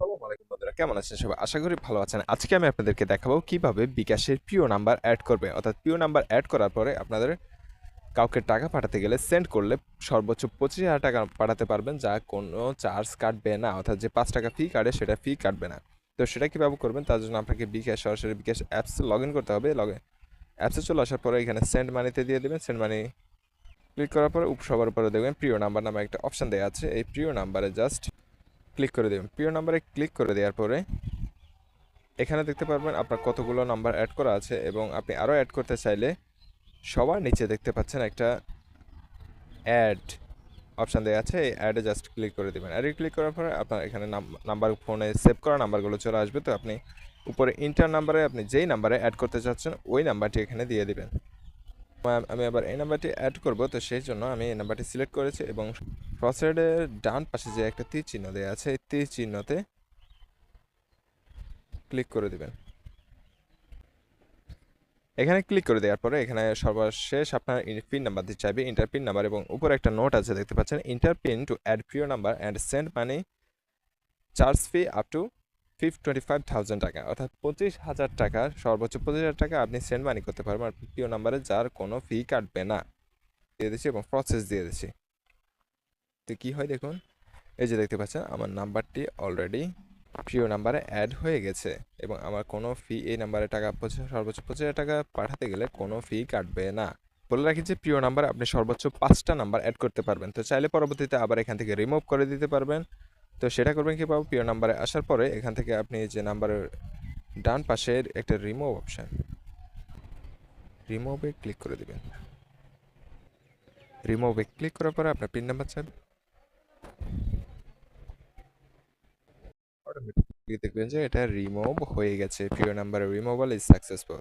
আসসালামু কেমন আছেন সবাই? আশা করি ভালো আছেন। আজকে আমি আপনাদেরকে দেখাবো কীভাবে বিকাশের প্রিয় নাম্বার অ্যাড করবে। অর্থাৎ প্রিয় নাম্বার অ্যাড করার পরে আপনাদের কাউকে টাকা পাঠাতে গেলে সেন্ড করলে সর্বোচ্চ পঁচিশ হাজার টাকা পাঠাতে পারবেন, যা কোনো চার্জ কাটবে না। অর্থাৎ যে পাঁচ টাকা ফি কাটে, সেটা ফি কাটবে না। তো সেটা কীভাবে করবেন, তার জন্য আপনাকে বিকাশ, সরাসরি বিকাশ অ্যাপসে লগ ইন করতে হবে। লগ অ্যাপসে চলে আসার পরে এখানে সেন্ড মানিতে দিয়ে দেবেন। সেন্ড মানি ক্লিক করার পরে, সবার উপরে দেখবেন প্রিয় নাম্বার নামে একটা অপশান দেওয়া আছে। এই প্রিয় নাম্বারে জাস্ট ক্লিক করে দেবেন। প্রিয় নাম্বারে ক্লিক করে দেওয়ার পরে এখানে দেখতে পারবেন আপনার কতগুলো নাম্বার অ্যাড করা আছে এবং আপনি আরও অ্যাড করতে চাইলে সবার নিচে দেখতে পাচ্ছেন একটা অ্যাড অপশান দেওয়া আছে। এই অ্যাডে জাস্ট ক্লিক করে দেবেন। অ্যাডে ক্লিক করার পরে আপনার এখানে নাম্বার ফোনে সেভ করা নাম্বারগুলো চলে আসবে। তো আপনি উপরে ইন্টার নাম্বারে আপনি যেই নাম্বারে অ্যাড করতে চাচ্ছেন, ওই নাম্বারটি এখানে দিয়ে দেবেন। আমি আবার এই নাম্বারটি অ্যাড করব। তো সেই জন্য আমি এই নাম্বারটি সিলেক্ট করেছি এবং ক্রসেডের ডান পাশে যে একটা তীর চিহ্ন দেওয়া আছে, এই তীর চিহ্নতে ক্লিক করে দিবেন। এখানে ক্লিক করে দেওয়ার পরে এখানে সর্বশেষ আপনার পিন নাম্বার দিতে চাইবে ইন্টার পিন নাম্বার এবং উপরে একটা নোট আছে, দেখতে পাচ্ছেন ইন্টার পিন টু অ্যাড প্রিয় number and send money charge fee up to fif twenty five টাকা। অর্থাৎ পঁচিশ হাজার টাকা, সর্বোচ্চ পঁচিশ হাজার টাকা আপনি সেন্ড মানি করতে পারবেন, আর প্রিয় নাম্বারে যার কোনো ফি কাটবে না। দিয়ে দিচ্ছি এবং প্রসেস দিয়ে দিচ্ছি। তো কী হয় দেখুন? এই যে দেখতে পাচ্ছেন, আমার নাম্বারটি অলরেডি প্রিয় নাম্বারে অ্যাড হয়ে গেছে এবং আমার কোনো ফি এই নাম্বারে টাকা সর্বোচ্চ পঁচিশ টাকা পাঠাতে গেলে কোনো ফি কাটবে না। বলে রাখি যে প্রিয় নাম্বারে আপনি সর্বোচ্চ পাঁচটা নাম্বার অ্যাড করতে পারবেন। তো চাইলে পরবর্তীতে আবার এখান থেকে রিমুভ করে দিতে পারবেন। তো সেটা করবেন কি পাবো প্রিয় নাম্বারে আসার পরে এখান থেকে আপনি যে নাম্বারের ডান পাশের একটা রিমুভ অপশান রিমুভে ক্লিক করে দিবেন। রিমুভে ক্লিক করার পরে আপনার পিন নাম্বার চাইবে অটোমেটিকলি দেখবেন যে এটা রিমুভ হয়ে গেছে। প্রিয় নাম্বার রিমুভাল ইজ সাকসেসফুল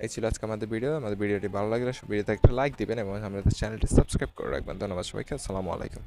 এই ছিল আজকে আমাদের ভিডিও আমাদের ভিডিওটি ভালো লাগলে ভিডিওতে একটা লাইক দিবেন এবং আমাদের চ্যানেলটি সাবস্ক্রাইব করে রাখবেন। ধন্যবাদ সবাইকে। আসসালামু আলাইকুম।